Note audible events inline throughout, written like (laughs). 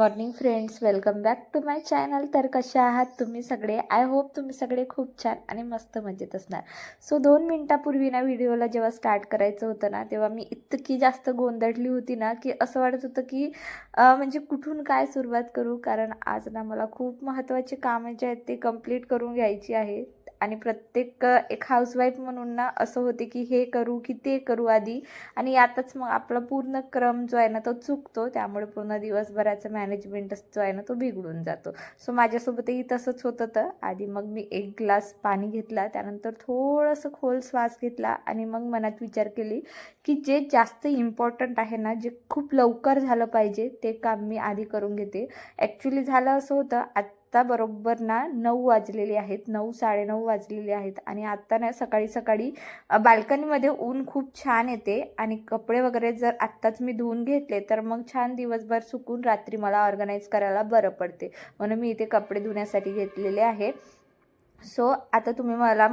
Morning friends welcome back to my channel. तर कशा आहात तुम्ही सगळे? आय होप तुम्ही सगळे खूप छान आणि मस्त मजेत असणार. सो दोन मिनटापूर्वी ना व्हिडिओला जेव्हा स्टार्ट करायचं होतं ना तेव्हा मी इतकी जास्त गोंधळली होती ना की असं वाटत होतं की म्हणजे कुठून काय सुरुवात करू? कारण आज ना मला खूप महत्त्वाचे कामं जे आहेत ते कंप्लीट करून घ्यायची आहे. आणि प्रत्येक एक हाऊसवाईफ म्हणून ना असं होते की हे करू की ते करू आधी. आणि यातच मग आपला पूर्ण क्रम जो आहे ना तो चुकतो. त्यामुळे पूर्ण दिवसभराचा मॅनेजमेंट जो आहे ना तो बिघडून जातो. सो माझ्यासोबतही तसंच होतं तर आधी मग मी एक ग्लास पाणी घेतला. त्यानंतर थोडंसं खोल श्वास घेतला. आणि मग मनात विचार केली की जे जास्त इम्पॉर्टंट आहे ना जे खूप लवकर झालं पाहिजे ते काम मी आधी करून घेते. ॲक्च्युली झालं असं होतं. आत्ता बरोबर ना नऊ वाजलेले आहेत नऊ साडेनऊ वाजलेले आहेत आणि आत्ता ना सकाळी सकाळी बाल्कनीमध्ये ऊन खूप छान येते आणि कपडे वगैरे जर आत्ताच मी धुवून घेतले तर मग छान दिवसभर सुकून रात्री मला ऑर्गनाईज करायला बरं पडते. म्हणून मी इथे कपडे धुण्यासाठी घेतलेले आहे. सो आता तुम्ही मला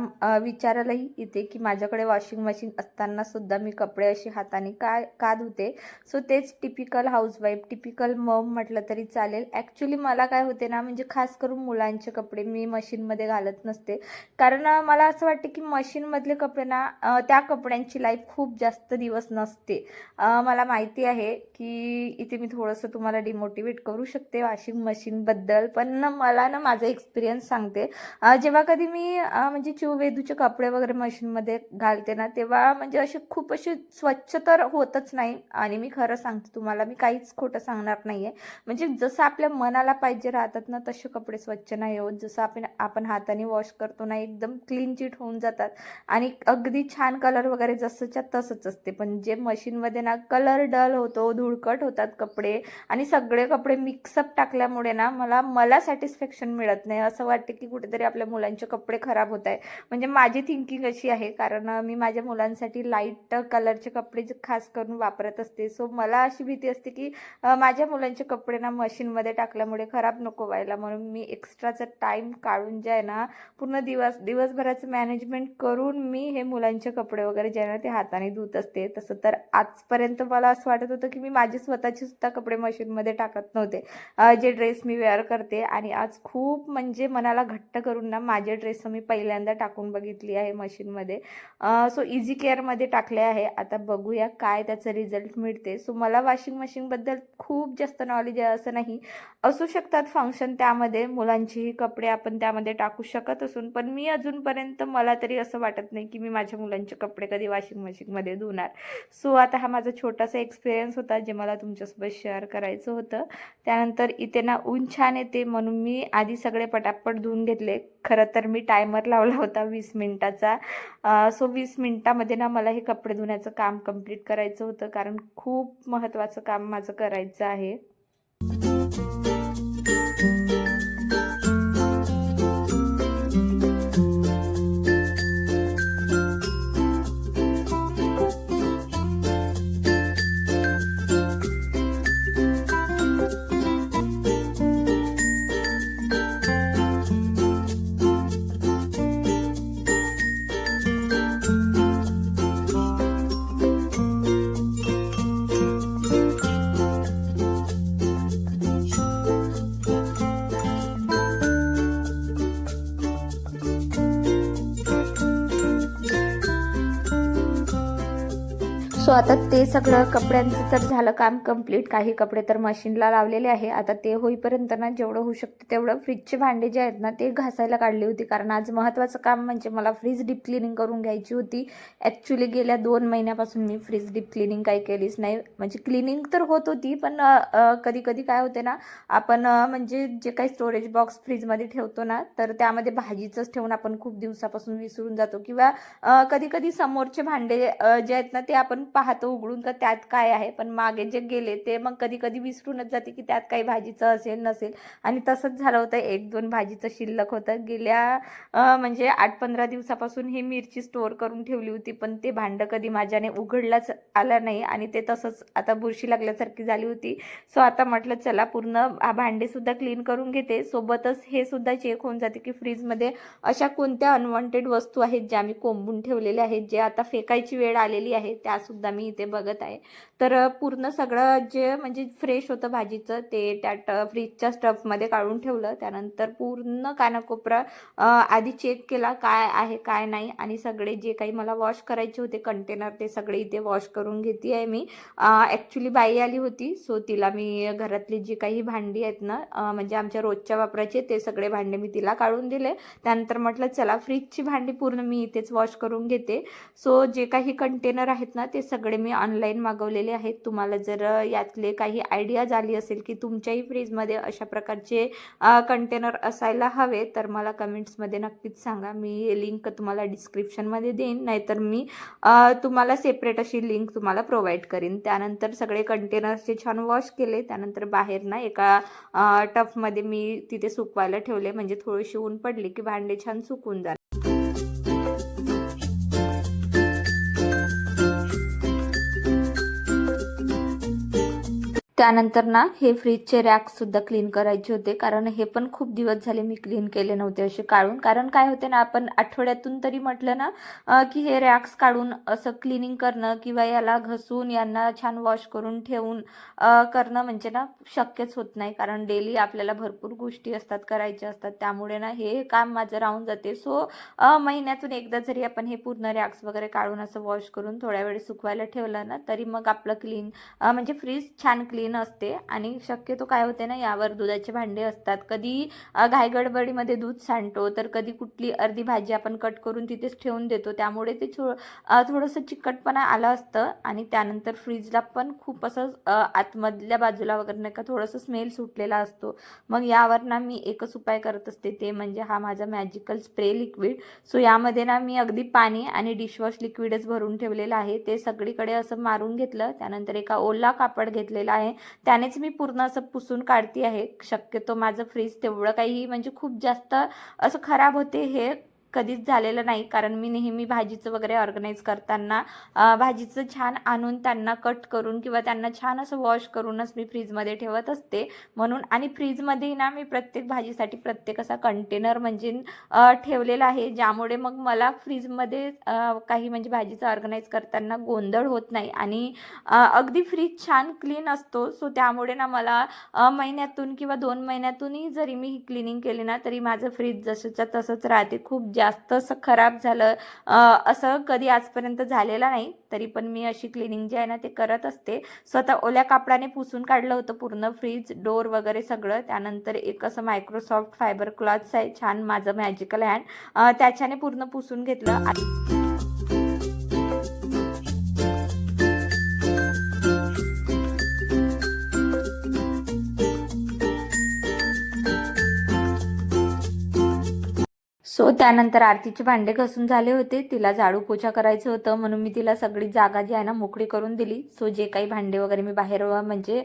विचारायलाही येते की माझ्याकडे वॉशिंग मशीन असताना सुद्धा मी कपडे अशी हाताने का का धुते? सो तेच टिपिकल हाऊसवाईफ टिपिकल मम म्हटलं तरी चालेल. ॲक्च्युली मला काय होते ना म्हणजे खास करून मुलांचे कपडे मी मशीनमध्ये घालत नसते. कारण मला असं वाटते की मशीनमधले कपडे ना त्या कपड्यांची लाईफ खूप जास्त दिवस नसते. मला माहिती आहे की इथे मी थोडंसं तुम्हाला डिमोटिवेट करू शकते वॉशिंग मशीनबद्दल पण मला ना माझा एक्सपिरियन्स सांगते. जेव्हा जेव्हा कधी मी म्हणजे चिववेदूचे कपडे वगैरे मशीनमध्ये घालते ना तेव्हा म्हणजे असे खूप असे स्वच्छ तर होतच नाही. आणि मी खरं सांगते तुम्हाला मी काहीच खोटं सांगणार नाही आहे म्हणजे जसं आपल्या मनाला पाहिजे राहतात ना तसे कपडे स्वच्छ नाही होत. जसं आपण आपण हाताने वॉश करतो ना एकदम क्लीन चिट होऊन जातात. आणि अगदी छान कलर वगैरे जसंच्या तसंच असते. पण जे मशीनमध्ये ना कलर डल होतो धुळकट होतात कपडे आणि सगळे कपडे मिक्सअप टाकल्यामुळे ना मला मला सॅटिस्फॅक्शन मिळत नाही. असं वाटते की कुठेतरी आपल्या मुलांचे कपडे खराब होत आहे म्हणजे माझी थिंकिंग अशी आहे कारण मी माझ्या मुलांसाठी लाइट कलरचे कपडे जे खास करून वापरत असते. सो मला अशी भीती असते की माझ्या मुलांचे कपडे ना मशीनमध्ये टाकल्यामुळे खराब नको व्हायला. म्हणून मी एक्स्ट्राचा टाईम काढून जे आहे ना पूर्ण दिवस दिवसभराचं मॅनेजमेंट करून मी हे मुलांचे कपडे वगैरे जे आहे ना ते हाताने धुत असते. तसं तर आजपर्यंत मला असं वाटत होतं की मी माझे स्वतःचे सुद्धा कपडे मशीनमध्ये टाकत नव्हते. जे ड्रेस मी वेअर करते. आणि आज खूप म्हणजे मनाला घट्ट करून ना माझे ड्रेस मी पहिल्यांदा टाकून बघितली आहे मशीनमध्ये सो इझी केअरमध्ये टाकले आहे. आता बघूया काय त्याचं रिझल्ट मिळते. सो मला वॉशिंग मशीनबद्दल खूप जास्त नॉलेज आहे असं नाही. असू शकतात फंक्शन त्यामध्ये. मुलांचेही कपडे आपण त्यामध्ये टाकू शकत असून पण मी अजूनपर्यंत मला तरी असं वाटत नाही की मी माझ्या मुलांचे कपडे कधी वॉशिंग मशीनमध्ये धुणार. सो आता हा माझा छोटासा एक्सपिरियन्स होता जे मला तुमच्यासोबत शेअर करायचं होतं. त्यानंतर इथे ना ऊन छान येते म्हणून मी आधी सगळे पटापट धुवून घेतले. खरं तर मी टायमर लावला होता वीस मिनटाचा. सो वीस मिनटामध्ये ना मला हे कपडे धुण्याचं काम कंप्लीट करायचं होतं कारण खूप महत्त्वाचं काम माझं करायचं आहे. आता ते सगळं कपड्यांचं तर झालं काम कंप्लीट काही कपडे तर मशीनला लावलेले आहे. आता ते होईपर्यंत ना जेवढं होऊ शकतं तेवढं फ्रीजचे भांडे जे आहेत ना ते घासायला काढली होती. कारण आज महत्त्वाचं काम म्हणजे मला फ्रीज डीप क्लिनिंग करून घ्यायची होती. ॲक्च्युली गेल्या दोन महिन्यापासून मी फ्रीज डीप क्लिनिंग काही केलीच नाही. म्हणजे क्लिनिंग तर होत होती पण कधी कधी काय होते ना आपण म्हणजे जे काही स्टोरेज बॉक्स फ्रीजमध्ये ठेवतो ना तर त्यामध्ये भाजीचंच ठेवून आपण खूप दिवसापासून विसरून जातो. किंवा कधी कधी समोरचे भांडे जे आहेत ना ते आपण पाह पाहतो उघडून का त्यात काय आहे? पण मागे जे गेले ते मग कधी कधी विसरूनच जाते की त्यात काही भाजीचं असेल नसेल. आणि तसंच झालं होतं. एक दोन भाजीचं शिल्लक होतं. गेल्या म्हणजे आठ पंधरा दिवसापासून ही मिरची स्टोअर करून ठेवली होती पण ते भांडं कधी माझ्याने उघडलाच आलं नाही आणि ते तसंच आता बुरशी लागल्यासारखी झाली होती. सो आता म्हटलं चला पूर्ण भांडेसुद्धा क्लीन करून घेते. सोबतच हे सुद्धा चेक होऊन जाते की फ्रीजमध्ये अशा कोणत्या अनवॉन्टेड वस्तू आहेत ज्या मी कोंबून ठेवलेल्या आहेत जे आता फेकायची वेळ आलेली आहे त्यासुद्धा मी इथे बघत आहे. तर पूर्ण सगळं जे म्हणजे फ्रेश होतं भाजीचं ते त्या ट फ्रीजच्या स्टफमध्ये काढून ठेवलं. त्यानंतर पूर्ण कानाकोपरा आधी चेक केला काय आहे काय नाही. आणि सगळे जे काही मला वॉश करायचे होते कंटेनर ते सगळे इथे वॉश करून घेते आहे मी ॲक्च्युली बाई आली होती सो तिला मी घरातली जी काही भांडी आहेत ना म्हणजे आमच्या रोजच्या वापराचे ते सगळे भांडे मी तिला काढून दिले. त्यानंतर म्हटलं चला फ्रीजची भांडी पूर्ण मी इथेच वॉश करून घेते. सो जे काही कंटेनर आहेत ना ते सगळे मी ऑनलाईन मागवलेले आहेत. तुम्हाला जर यातले काही आयडियाज आली असेल की तुमच्याही फ्रीजमध्ये अशा प्रकारचे कंटेनर असायला हवे तर मला कमेंट्समध्ये नक्कीच सांगा. मी लिंक तुम्हाला डिस्क्रिप्शनमध्ये देईन. नाहीतर मी तुम्हाला सेपरेट अशी लिंक तुम्हाला प्रोव्हाइड करीन. त्यानंतर सगळे कंटेनर्सचे छान वॉश केले त्यानंतर बाहेर ना एका टफमध्ये मी तिथे सुकवायला ठेवले. म्हणजे थोडीशी ऊन पडली की भांडे छान सुकून जाणार. त्यानंतर ना हे फ्रीजचे रॅक्ससुद्धा क्लीन करायचे होते. कारण हे पण खूप दिवस झाले मी क्लीन केले नव्हते असे काढून. कारण काय होते ना आपण आठवड्यातून तरी म्हटलं ना की हे रॅक्स काढून असं क्लिनिंग करणं किंवा याला घसून यांना छान वॉश करून ठेवून करणं म्हणजे ना शक्यच होत नाही. कारण डेली आपल्याला भरपूर गोष्टी असतात करायच्या असतात. त्यामुळे ना हे काम माझं राहून जाते. सो महिन्यातून एकदा जरी आपण हे पूर्ण रॅक्स वगैरे काढून असं वॉश करून थोड्या वेळ सुकवायला ठेवलं ना तरी मग आपलं क्लीन म्हणजे फ्रीज छान क्लीन असते आणि शक्यतो काय होते ना यावर दुधाचे भांडे असतात. कधी घायगडबडीमध्ये दूध सांडतो तर कधी कुठली अर्धी भाजी आपण कट करून तिथेच ठेवून देतो. त्यामुळे ते थो थोडंसं चिकटपणा आलं असतं आणि त्यानंतर फ्रीजला पण खूप असं आतमधल्या बाजूला वगैरे नाही का थोडंसं स्मेल सुटलेला असतो. मग यावर ना मी एकच उपाय करत असते. ते म्हणजे हा माझा मॅजिकल स्प्रे लिक्विड सो यामध्ये ना मी अगदी पाणी आणि डिशवॉश लिक्विडच भरून ठेवलेलं आहे. ते सगळीकडे असं मारून घेतलं. त्यानंतर एका ओला कापड घेतलेला आहे. त्यानेच मी पूर्ण असं पुसून काढते आहे. शक्यतो माझं फ्रीज तेवढं काही म्हणजे खूप जास्त असं खराब होते हे कधीच झालेलं नाही. कारण मी नेहमी भाजीचं वगैरे ऑर्गनाईज करताना भाजीचं छान आणून त्यांना कट करून किंवा त्यांना छान असं वॉश करूनच मी फ्रीजमध्ये ठेवत असते. म्हणून आणि फ्रीजमध्ये ना मी प्रत्येक भाजीसाठी प्रत्येक असा कंटेनर म्हणजे ठेवलेला आहे. ज्यामुळे मग मला फ्रीजमध्ये काही म्हणजे भाजीचं ऑर्गनाईज करताना गोंधळ होत नाही. आणि अगदी फ्रीज छान क्लीन असतो. सो त्यामुळे ना मला महिन्यातून किंवा दोन महिन्यातूनही जरी मी ही क्लिनिंग केली ना तरी माझं फ्रीज जसंच्या तसंच राहते. खूप जास्त असं खराब झालं असं कधी आजपर्यंत झालेलं नाही तरी पण मी अशी क्लिनिंग जी आहे ना ते करत असते. स्वतः ओल्या कापडाने पुसून काढलं होतं पूर्ण फ्रीज डोर वगैरे सगळं. त्यानंतर एक असं मायक्रोसॉफ्ट फायबर क्लॉथ्स आहे छान माझं मॅजिकल हँड त्याच्याने पूर्ण पुसून घेतलं. सो त्यानंतर आरतीचे भांडे घसून झाले होते. तिला झाडू पोछा करायचं होतं म्हणून मी तिला सगळी जागा जी आहे ना मोकळी करून दिली. सो जे काही भांडे वगैरे मी बाहेर म्हणजे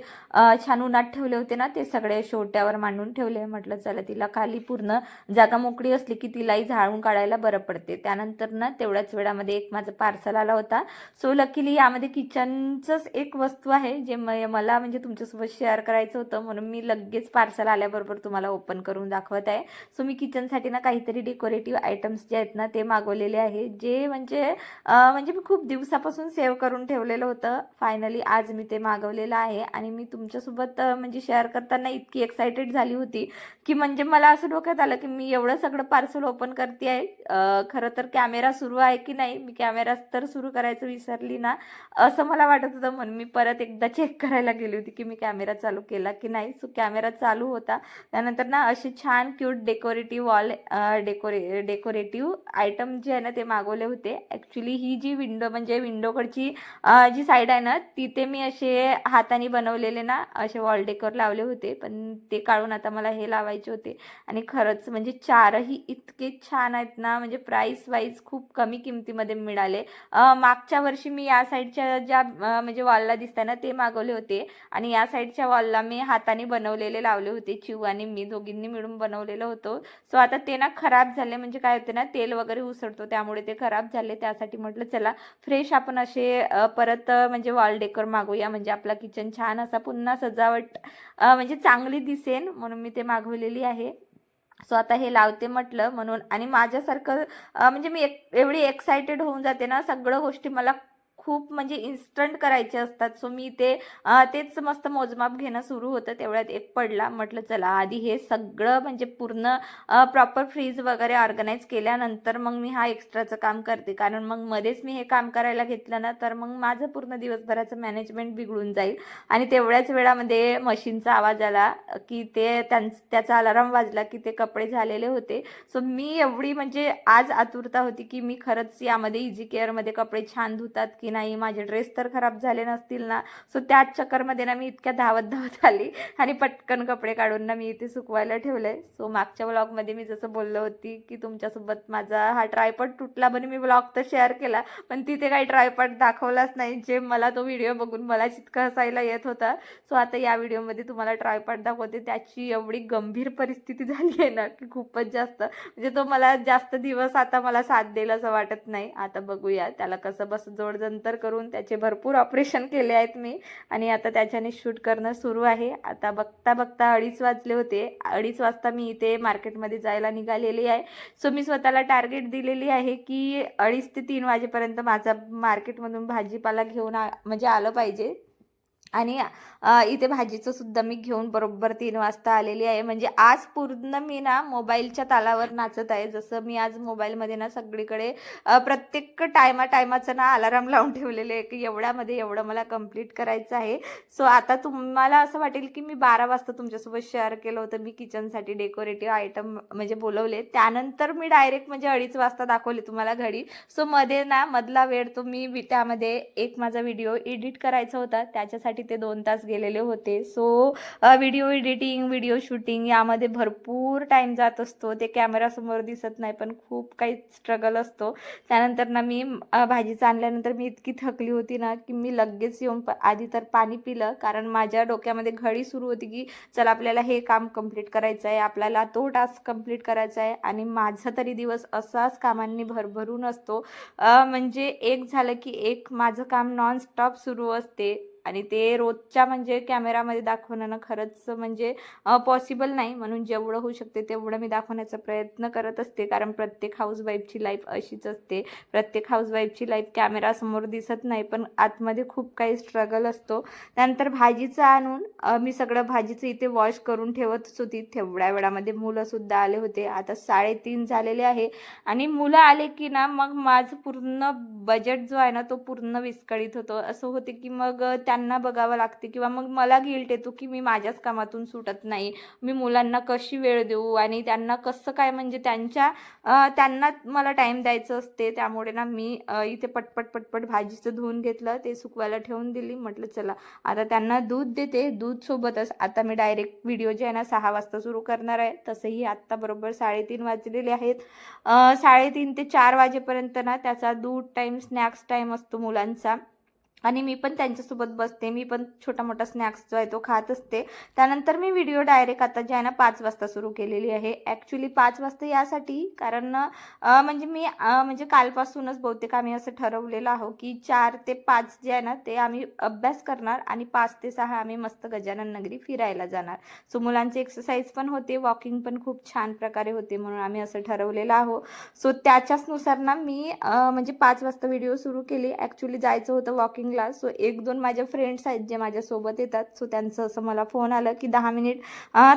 छान उन्हात ठेवले होते ना ते सगळे शोट्यावर मांडून ठेवले. म्हटलं चला तिला खाली पूर्ण जागा मोकळी असली की तिलाही झाडून काढायला बरं पडते. त्यानंतर ना तेवढ्याच वेळामध्ये एक माझं पार्सल आला होता. सो लकीली यामध्ये किचनचंच एक वस्तू आहे जे म मला म्हणजे तुमच्यासोबत शेअर करायचं होतं. म्हणून मी लगेच पार्सल आल्याबरोबर तुम्हाला ओपन करून दाखवत आहे. सो मी किचनसाठी ना काहीतरी डेकोरेटिव्ह आयटम्स जे आहेत ना ते मागवलेले आहे जे म्हणजे म्हणजे मी खूप दिवसापासून सेव्ह करून ठेवलेलं होतं. फायनली आज मी ते मागवलेलं आहे आणि मी तुमच्यासोबत म्हणजे शेअर करताना इतकी एक्सायटेड झाली होती की म्हणजे मला असं डोक्यात आलं की मी एवढं सगळं पार्सल ओपन करते आहे. खरं तर कॅमेरा सुरू आहे की नाही? मी कॅमेरा तर सुरू करायचं विसरली ना असं मला वाटत होतं. म्हणून मी परत एकदा चेक करायला गेली होती की मी कॅमेरा चालू केला की नाही. सो कॅमेरा चालू होता. त्यानंतर ना असे छान क्यूट डेकोरेटिव्ह वॉल डेकोरे डेकोरेटिव्ह आयटम जे आहे ना ते मागवले होते. ॲक्च्युली ही जी विंडो म्हणजे विंडोकडची जी साईड आहे ना तिथे मी असे हाताने बनवलेले ना असे वॉल डेकोर लावले होते. पण ते काढून आता मला हे लावायचे होते. आणि खरंच म्हणजे चारही इतके छान आहेत ना म्हणजे प्राईस वाईज खूप कमी किमतीमध्ये मिळाले. मागच्या वर्षी मी या साईडच्या ज्या म्हणजे वॉलला दिसताय ना ते मागवले होते. आणि या साईडच्या वॉलला मी हाताने बनवलेले लावले होते. चिव आणि मी दोघींनी मिळून बनवलेलं होतं. सो आता ते ना खराब झालं म्हणजे काय होते ना तेल वगैरे उसळतो त्यामुळे ते खराब झाले. त्यासाठी म्हटलं चला फ्रेश आपण असे परत म्हणजे वॉल डेकोर मागूया. म्हणजे आपला किचन छान असा पुन्हा सजावट म्हणजे चांगली दिसेल म्हणून मी ते मागवलेली आहे. सो आता हे लावते म्हटलं म्हणून. आणि माझ्यासारखं म्हणजे मी एक एवढी एक्सायटेड होऊन जाते ना सगळं गोष्टी मला खूप म्हणजे इन्स्टंट करायचे असतात. सो मी ते तेच मस्त मोजमाप घेणं सुरू होतं. तेवढ्यात एक पडला. म्हटलं चला आधी हे सगळं म्हणजे पूर्ण प्रॉपर फ्रीज वगैरे ऑर्गनाईज केल्यानंतर मग मी हा एक्स्ट्राचं काम करते. कारण मग मध्येच मी हे काम करायला घेतलं ना तर मग माझं पूर्ण दिवसभराचं मॅनेजमेंट बिघडून जाईल. आणि तेवढ्याच वेळामध्ये मशीनचा आवाज आला की ते त्याचा अलाराम वाजला की ते कपडे झालेले होते. सो मी एवढी म्हणजे आज आतुरता होती की मी खरंच यामध्ये इझी केअरमध्ये कपडे छान धुतात की नाही माझे ड्रेस तर खराब झाले नसतील ना. सो त्याच चक्करमध्ये ना मी इतक्या धावत धावत (laughs) आली आणि पटकन कपडे काढून ना मी इथे सुकवायला ठेवले सो मागच्या ब्लॉगमध्ये मी जसं बोललो होती की तुमच्यासोबत माझा हा ट्रायपॉट तुटला पण मी ब्लॉग तर शेअर केला पण तिथे काही ट्रायपॉट दाखवलाच नाही. जे मला तो व्हिडिओ बघून मला जितकं हसायला येत होता. सो आता या व्हिडिओमध्ये तुम्हाला ट्रायपॉट दाखवते. त्याची एवढी गंभीर परिस्थिती (laughs) झाली आहे ना की खूपच जास्त. म्हणजे तो मला जास्त दिवस आता मला साथ देईल असं वाटत नाही. आता बघूया त्याला कसं बस नंतर करून त्याचे भरपूर ऑपरेशन केले आहेत मी. आणि आता त्याच्याने शूट करणं सुरू आहे. आता बघता बघता अडीच वाजले होते. अडीच वाजता मी इथे मार्केटमध्ये जायला निघालेली आहे. सो मी स्वतःला टार्गेट दिलेली आहे की अडीच ते तीन वाजेपर्यंत माझा मार्केटमधून भाजीपाला घेऊन आ म्हणजे आलं पाहिजे. आणि इथे भाजीचं सुद्धा मी घेऊन बरोबर तीन वाजता आलेली आहे. म्हणजे आज पूर्ण मी ना मोबाईलच्या तालावर नाचत आहे. जसं मी आज मोबाईलमध्ये ना सगळीकडे प्रत्येक टायमा टायमाचं ना अलाराम लावून ठेवलेले आहे की एवढ्यामध्ये एवढं मला कंप्लीट करायचं आहे. सो आता तुम्हाला असं वाटेल की मी बारा वाजता तुमच्यासोबत शेअर केलं होतं. मी किचनसाठी डेकोरेटिव्ह आयटम म्हणजे बोलवले. त्यानंतर मी डायरेक्ट म्हणजे अडीच वाजता दाखवले तुम्हाला घडी सो मध्ये ना मधला वेळ तो मी वि- त्यामध्ये एक माझा व्हिडिओ एडिट करायचा होता. त्याच्यासाठी ते दोन तास गेलेले होते. So video editing video shooting यामध्ये भरपूर टाईम जात असतो. ते कॅमेरासमोर दिसत नाही पण खूप काही स्ट्रगल असतो. त्यानंतर ना मी भाजी भाजीचं आणल्यानंतर मी इतकी थकली होती ना की मी लगेच येऊन प- आधी तर पाणी पिलं. कारण माझ्या डोक्यामध्ये घडी सुरू होती की चला आपल्याला हे काम कंप्लीट करायचं आहे. आपल्याला तो टास्क कंप्लीट करायचा आहे. आणि माझा तरी दिवस असाच कामांनी भरभरून असतो. म्हणजे एक झालं की एक माझं काम नॉन स्टॉप सुरू असते. आणि ते रोजच्या म्हणजे कॅमेरामध्ये दाखवणं ना खरंच म्हणजे पॉसिबल नाही. म्हणून जेवढं होऊ शकते तेवढं मी दाखवण्याचा प्रयत्न करत असते. कारण प्रत्येक हाऊसवाईफची लाईफ अशीच असते. प्रत्येक हाऊसवाईफची लाईफ कॅमेरासमोर दिसत नाही. पण आतमध्ये खूप काही स्ट्रगल असतो. त्यानंतर भाजीचं आणून मी सगळं भाजीचं इथे वॉश करून ठेवतच होती. तेवढ्या वेळामध्ये मुलंसुद्धा आले होते. आता साडेतीन झालेले आहे. आणि मुलं आले की ना मग माझं पूर्ण बजेट जो आहे ना तो पूर्ण विस्कळीत होतो. असं होते की मग त्या त्यांना बघावं लागते किंवा मग मला गिल्ट येतो की मी माझ्याच कामातून सुटत नाही. मी मुलांना कशी वेळ देऊ आणि त्यांना कसं काय म्हणजे त्यांच्या त्यांना मला टाईम द्यायचं असते. त्यामुळे ना मी इथे पटपट पटपट भाजीचं धुवून घेतलं ते सुकवायला ठेवून दिली. म्हटलं चला आता त्यांना दूध देते दूध सोबतच आता मी डायरेक्ट व्हिडिओ जे आहे ना सहा वाजता सुरू करणार आहे. तसंही आत्ता बरोबर साडेतीन वाजलेले आहेत. साडेतीन ते चार वाजेपर्यंत ना त्याचा दूध टाईम स्नॅक्स टाईम असतो मुलांचा. आणि मी पण त्यांच्यासोबत बसते. मी पण छोटा मोठा स्नॅक्स जो आहे तो खात असते. त्यानंतर मी व्हिडिओ डायरेक्ट आता जे आहे ना पाच वाजता सुरू केलेली आहे. ॲक्च्युली पाच वाजता यासाठी कारण म्हणजे मी म्हणजे कालपासूनच बहुतेक आम्ही असं ठरवलेलं आहो की चार ते पाच जे आहे ना ते आम्ही अभ्यास करणार आणि पाच ते सहा आम्ही मस्त गजानन नगरी फिरायला जाणार. सो मुलांची एक्सरसाइज पण होते वॉकिंग पण खूप छान प्रकारे होते म्हणून आम्ही असं ठरवलेलं आहो सो त्याच्याचनुसार ना मी म्हणजे पाच वाजता व्हिडिओ सुरू केली. ॲक्च्युली जायचं होतं वॉकिंग वॉकिंगला सो एक दोन माझ्या फ्रेंड्स आहेत जे माझ्यासोबत येतात. सो त्यांचं असं मला फोन आलं की दहा मिनिट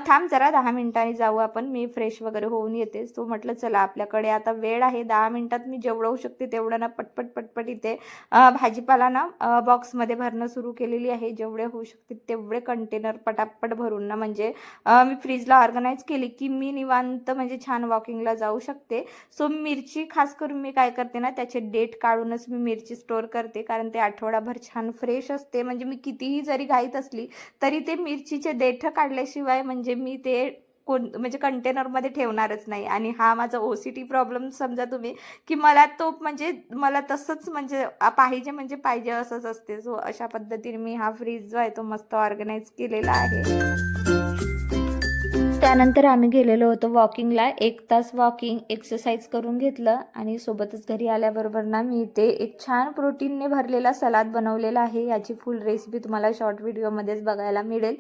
थांब जरा दहा मिनिटांनी जाऊ आपण. मी फ्रेश वगैरे होऊन येते. सो म्हटलं चला आपल्याकडे आता वेळ आहे. दहा मिनिटात मी जेवढं होऊ शकते तेवढं ना पटपट पटपट इथे भाजीपाला ना बॉक्समध्ये भरणं सुरू केलेली आहे. जेवढे होऊ शकते तेवढे कंटेनर पटापट भरून ना. म्हणजे मी फ्रीजला ऑर्गनाईज केली की मी निवांत म्हणजे छान वॉकिंगला जाऊ शकते. सो मिरची खास करून मी काय करते ना त्याचे डेट काढूनच मी मिरची स्टोअर करते. कारण ते आठवडा आठवडाभर छान फ्रेश असते. म्हणजे मी कितीही जरी घाईत असली तरी ते मिरचीचे देठं काढल्याशिवाय म्हणजे मी ते कोण म्हणजे कंटेनरमध्ये ठेवणारच नाही. आणि हा माझा ओ सी टी प्रॉब्लेम समजा तुम्ही की मला तो म्हणजे मला तसंच म्हणजे पाहिजे म्हणजे पाहिजे असंच असते. सो अशा पद्धतीने मी हा फ्रीज जो आहे तो मस्त ऑर्गनाईज केलेला आहे. त्यानंतर आम्ही गेलेलो होतो वॉकिंगला. एक तास वॉकिंग एक्सरसाइज करून घेतलं आणि सोबतच घरी आल्याबरोबर ना मी इथे एक छान प्रोटीनने भरलेला सलाद बनवलेला आहे. याची फुल रेसिपी तुम्हाला शॉर्ट व्हिडिओमध्येच बघायला मिळेल.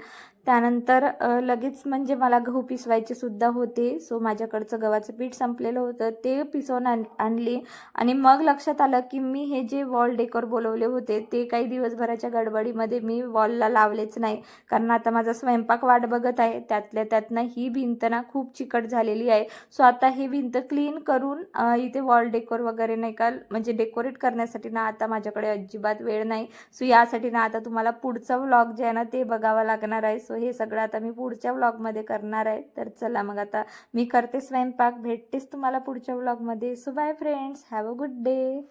त्यानंतर लगेच म्हणजे मला गहू पिसवायचे सुद्धा होते. सो माझ्याकडचं गव्हाचं पीठ संपलेलं होतं. ते पिसवून आण आणली. आणि मग लक्षात आलं की मी हे जे वॉल डेकोर बोलवले होते ते काही दिवसभराच्या गडबडीमध्ये मी वॉलला लावलेच नाही. कारण आता माझा स्वयंपाक वाट बघत आहे. त्यातल्या त्यातनं ही भिंत ना खूप चिकट झालेली आहे. सो आता ही भिंत क्लीन करून इथे वॉल डेकोर वगैरे नाही का म्हणजे डेकोरेट करण्यासाठी ना आता माझ्याकडे अजिबात वेळ नाही. सो यासाठी ना आता तुम्हाला पुढचा व्लॉग जे आहे ना ते बघावा लागणार आहे. सो हे सगळं आता मी पुढच्या व्लॉगमध्ये करणार आहे. तर चला मग आता मी करते स्वयंपाक. भेटतेच तुम्हाला पुढच्या व्लॉगमध्ये so bye friends have a good day